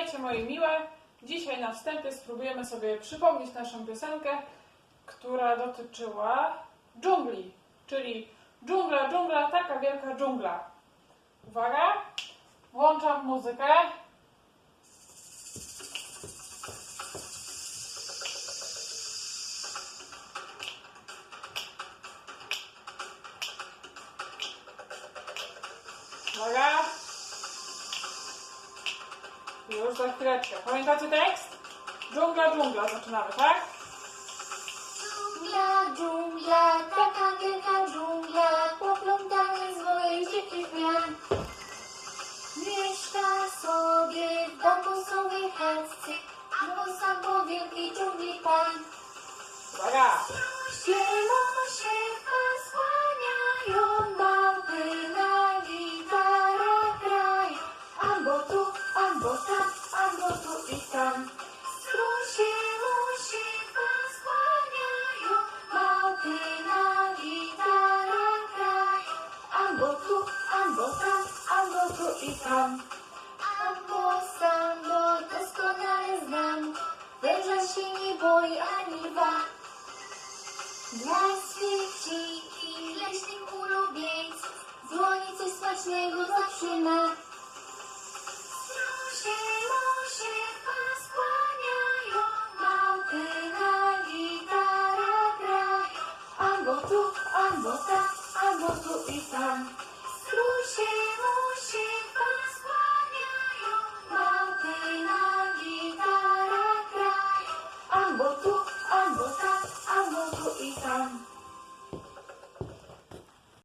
Witajcie moje miłe. Dzisiaj na wstępie spróbujemy sobie przypomnieć naszą piosenkę, która dotyczyła dżungli, czyli dżungla, dżungla, taka wielka dżungla. Uwaga, włączam muzykę. Uwaga. Już za chwileczkę. Pamiętacie tekst? Dżungla, dżungla. Zaczynamy, tak? Dżungla, dżungla, taka wielka dżungla, poplątana z dzikich zmian. Mieszka sobie w bambusowej chatce, albo sam po wielkiej dżungli pan. Uwaga. Zielą Albo tam, albo tu i tam. Albo sam, bo doskonale znam. Węża się nie boi ani lwa. Dla swych dzikich leśnych ulubieńców w dłoni coś smacznego zawsze ma.